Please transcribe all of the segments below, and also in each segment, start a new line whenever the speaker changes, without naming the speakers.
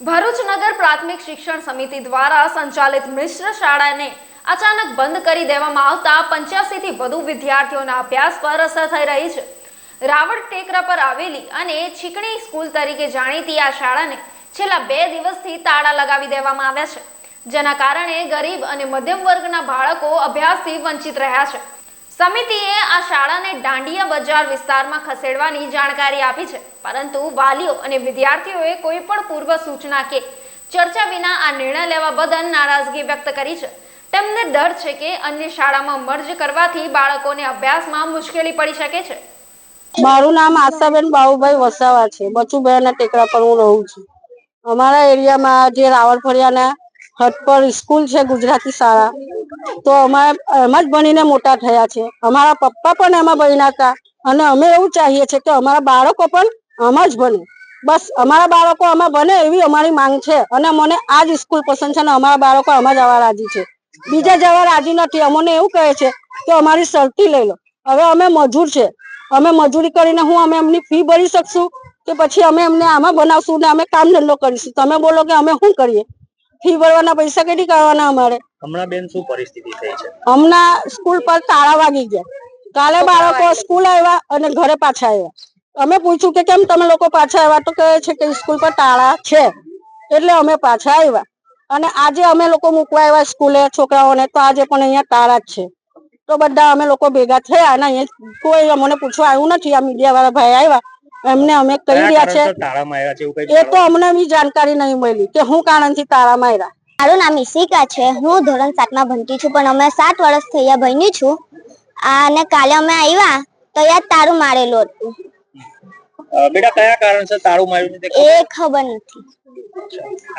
ભરૂચ નગર પ્રાથમિક શિક્ષણ સમિતિ દ્વારા સંચાલિત મિશ્ર શાળાને અચાનક બંધ કરી દેવામાં આવતા પંચ્યાસી થી વધુ વિદ્યાર્થીઓના અભ્યાસ પર અસર થઈ રહી છે. રાવણ ટેકરા પર આવેલી અને છીકણી સ્કૂલ તરીકે જાણીતી આ શાળાને છેલ્લા બે દિવસથી તાળા લગાવી દેવામાં આવ્યા છે, જેના કારણે ગરીબ અને મધ્યમ વર્ગના બાળકો અભ્યાસથી વંચિત રહ્યા છે. સમિતિએ આ શાળાને દાંડિયા બજાર વિસ્તારમાં ખસેડવાની જાણકારી આપી છે. પરંતુ વાલીઓ અને વિદ્યાર્થીઓએ કોઈ પણ પૂર્વ સૂચના કે ચર્ચા વિના આ નિર્ણય લેવા બદલ નારાજગી વ્યક્ત કરી છે. તેમને ડર છે કે અન્ય શાળામાં મર્જ કરવાથી બાળકોને અભ્યાસમાં મુશ્કેલી પડી શકે છે.
મારું નામ આશાબેન બાબુભાઈ વસાવા છે. બચુભાઈના ટેકરા પર હું રહું છું. અમારા એરિયામાં જે રાવળફળિયાના હદ પર સ્કૂલ છે ગુજરાતી શાળા. તો અમારે એમાં જ ભણીને મોટા થયા છે. અમારા પપ્પા પણ એમાં ભણ્યા હતા અને અમે એવું ચાહીએ છીએ કે અમારા બાળકો પણ આમાં જ ભણે. બસ અમારા બાળકો આમાં ભણે એવી અમારી માંગ છે અને મને આ જ સ્કૂલ પસંદ છે અને અમારા બાળકો આમાં જવા રાજી છે. બીજા જવા રાજી નથી. અમને એવું કહે છે કે અમારી શરતી લઈ લો. હવે અમે મજૂર છે. અમે મજૂરી કરીને હું અમે એમની ફી ભરી શકશું કે પછી અમે એમને આમાં બનાવશું ને અમે કામ ધંધો કરીશું? તમે બોલો કે અમે શું કરીએ? ફી ભરવાના પૈસા કેટલી કરવાના અમારે?
હમણાં બેન શું પરિસ્થિતિ થઈ છે?
હમણાં સ્કૂલ પર તાળા વાગી ગયા. કાલે બાળકો સ્કૂલ આવ્યા અને ઘરે પાછા આવ્યા. અમે પૂછ્યું કે કેમ તમે લોકો પાછા આવ્યા? તો કહે છે કે સ્કૂલ પર તાળા છે. એટલે અમે પાછા આવ્યા. અને આજે અમે લોકો મૂકવા આવ્યા સ્કૂલે છોકરાઓને. તો આજે પણ અહીંયા તાળા જ છે. તો બધા અમે લોકો ભેગા થયા અને અહીંયા કોઈ અમને પૂછવા આવ્યું નથી. આ મીડિયા વાળા ભાઈ આવ્યા. એમને અમે કહી રહ્યા છે? એ તો અમને બી જાણકારી નહીં મળી કે હું કારણથી તાળા માર્યા.
મારું નામ ઈશિકા છે. હું ધોરણ સાતમાં ભણતી છું પણ અમે સાત વર્ષ થયા ભણી છું. અને કાલે અમે આવ્યા તો યાર તારું મારેલું હતું.
બેટા કયા કારણસર તાળું માર્યું
એ
ખબર?
નથી.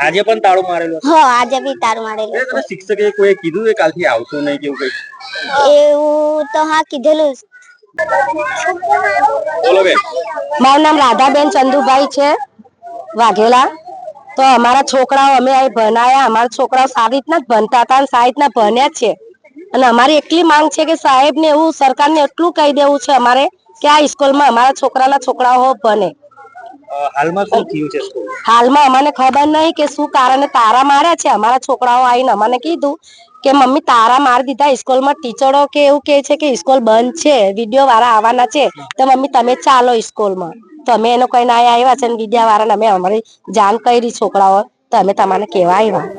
આજે પણ તાળું મારેલું
હા આજે બી તારું મારેલું
તને શિક્ષકે કોઈ કીધું કે કાલથી આવતું નહીં કેવું કઈ?
એવું તો હા કીધેલું.
બોલો બેન.
મારું નામ રાધાબેન ચંદુભાઈ છે વાઘેલા. તો અમારા છોકરાઓ અમે અહીં ભણાયા. અમારા છોકરાઓ સારી રીતના જ ભણતા હતા અને સારી રીતના ભણ્યા છે. અને અમારી એટલી માંગ છે કે સાહેબ ને એવું સરકારને એટલું કહી દેવું છે અમારે કે આ સ્કૂલમાં અમારા છોકરાના છોકરાઓ ભણે.
હાલમાં શું થયું છે
હાલમાં અમને ખબર નહીં કે શું કારણે. તારા માર્યા છે. અમારા છોકરાઓ આવીને અમને કીધું કે મમ્મી તારા મારી દીધા સ્કૂલમાં ટીચરો કે એવું કે છે કે સ્કૂલ બંધ છે વીડિયો વાળા આવવાના છે, તો મમ્મી તમે ચાલો સ્કૂલમાં. તો અમે એનો કઈ ના આવ્યા છે વિદ્યા વાળાને અમે અમારી જાણ કરી, છોકરાઓ. તો અમે તમારે કહેવા આવ્યા.